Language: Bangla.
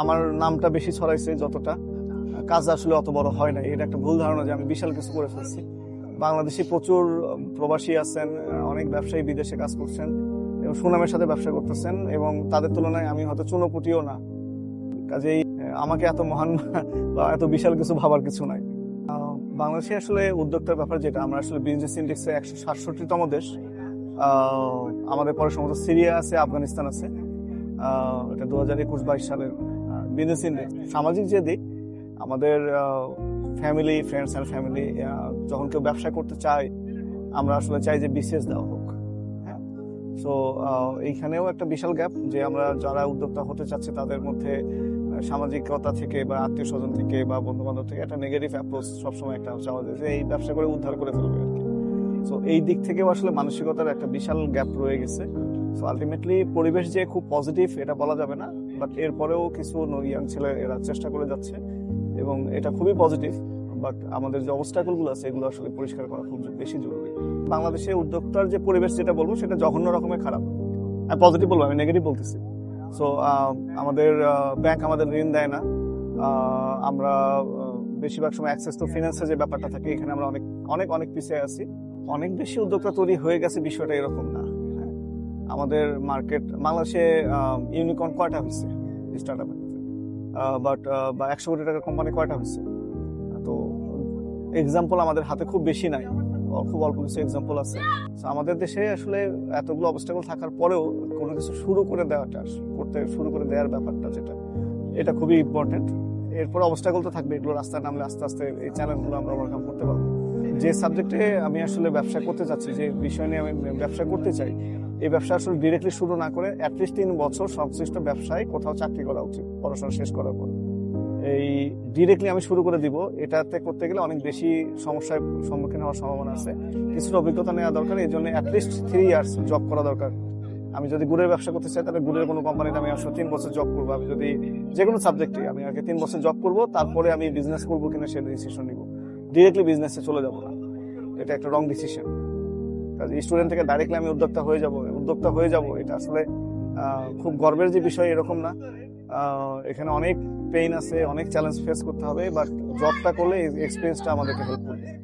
আমার নামটা বেশি ছড়াইছে যতটা। কাজ আসলে অত বড় হয় না এটা একটা ভুল ধারণা যে আমি বিশাল কিছু করে ফেলছি। বাংলাদেশি প্রচুর প্রবাসী আছেন, অনেক ব্যবসায়ী বিদেশে কাজ করছেন এবং সুনামের সাথে ব্যবসা করতেছেন এবং তাদের তুলনায় আমি হয়তো চুনোপুটিও না। কাজেই, আমাকে এত মহান বা এত বিশাল কিছু ভাবার কিছু নাই। বাংলাদেশে আসলে উদ্যোক্তার ব্যাপার যেটা, আমরা আসলে বিজনেস ইন্ডেক্সে একশো সাতষট্টিতম দেশ। আমাদের পরে সমস্ত সিরিয়া আছে, আফগানিস্তান আছে। এটা দু হাজার একুশ বাইশ সালের বিজনেস ইন্ডেক্স সামাজিক যে দিক আমাদের ফ্যামিলি ফ্রেন্ডস অ্যান্ড ফ্যামিলি যখন কেউ ব্যবসা করতে চায়, আমরা আসলে চাই যে বিসিএস দেওয়া হোক হ্যাঁ? সো এইখানেও একটা বিশাল গ্যাপ যে আমরা যারা উদ্যোক্তা হতে চাচ্ছে, তাদের মধ্যে সামাজিকতা থেকে বা আত্মীয় স্বজন থেকে বা বন্ধু বান্ধব থেকে একটা নেগেটিভ অ্যাপ্রোচ সবসময় একটা চাওয়া যায় এই ব্যবসা করে উদ্ধার করে ফেলবে আর কি। সো এই দিক থেকেও আসলে মানসিকতার একটা বিশাল গ্যাপ রয়ে গেছে। সো আলটিমেটলি পরিবেশ যে খুব পজিটিভ এটা বলা যাবে না। বাট এরপরেও কিছু ইয়াং ছেলে এরা চেষ্টা করে যাচ্ছে এবং এটা খুবই পজিটিভ বাট আমাদের যে অবস্টাকলগুলো আছে, এগুলো আসলে পরিষ্কার করা খুব বেশি জরুরি। বাংলাদেশে উদ্যোক্তার যে পরিবেশ যেটা বলব, সেটা জঘন্য রকমের খারাপ। আমি পজিটিভ বলব আমি নেগেটিভ বলতেছি। সো আমাদের ব্যাংক আমাদের ঋণ দেয় না। আমরা বেশিরভাগ সময় অ্যাক্সেস টু ফিনান্সের যে ব্যাপারটা থাকে, এখানে আমরা অনেক অনেক অনেক পিছিয়ে আছি। অনেক বেশি উদ্যোক্তা তৈরি হয়ে গেছে, বিষয়টা এরকম না। হ্যাঁ। আমাদের মার্কেট বাংলাদেশে ইউনিকর্ন কয়টা হচ্ছে স্টার্ট আপ বাট বা একশো কোটি টাকার কোম্পানি কয়টা হচ্ছে তো এক্সাম্পল আমাদের হাতে খুব বেশি নাই। খুব অল্প কিছু এক্সাম্পল আছে। আমাদের দেশে আসলে এতগুলো অবস্টাকল থাকার পরেও কোনো কিছু শুরু করে দেওয়াটা, করতে শুরু করে দেওয়ার ব্যাপারটা যেটা, এটা খুবই ইম্পর্টেন্ট এরপর অবস্টাকল তো থাকবে, এগুলো রাস্তায় নামলে আস্তে আস্তে এই চ্যালেঞ্জগুলো আমরা ওভারকাম করতে পারব। যে সাবজেক্টে আমি আসলে ব্যবসা করতে চাচ্ছি যে বিষয় নিয়ে আমি ব্যবসা করতে চাই, এই ব্যবসা আসলে ডিরেক্টলি শুরু না করে অ্যাটলিস্ট তিন বছর সংশ্লিষ্ট ব্যবসায় কোথাও চাকরি করা উচিত, পড়াশোনা শেষ করার পর। এই ডিরেক্টলি আমি শুরু করে দিব, এটাতে করতে গেলে অনেক বেশি সমস্যার সম্মুখীন হওয়ার সম্ভাবনা আছে। কিছুটা অভিজ্ঞতা নেওয়া দরকার, এই জন্য অ্যাটলিস্ট থ্রি ইয়ার্স জব করা দরকার। আমি যদি গুড়ের ব্যবসা করতে চাই, তাহলে গুড়ের কোনো কোম্পানিতে আমি আসলে তিন বছর জব করব। আমি যদি যে কোনো সাবজেক্টে আমি আগে তিন বছর জব করব, তারপরে আমি বিজনেস করব কিনা সে ডিসিশন নিব। ডিরেক্টলি বিজনেসে চলে যাব না। এটা একটা রং ডিসিশন স্টুডেন্ট থেকে ডাইরেক্টলি আমি উদ্যোক্তা হয়ে যাব। উদ্যোক্তা হয়ে যাব, এটা আসলে খুব গর্বের যে বিষয় এরকম না। এখানে অনেক পেইন আছে, অনেক চ্যালেঞ্জ ফেস করতে হবে বাট জবটা করলে এক্সপিরিয়েন্সটা আমাদেরকে হেল্প করবে।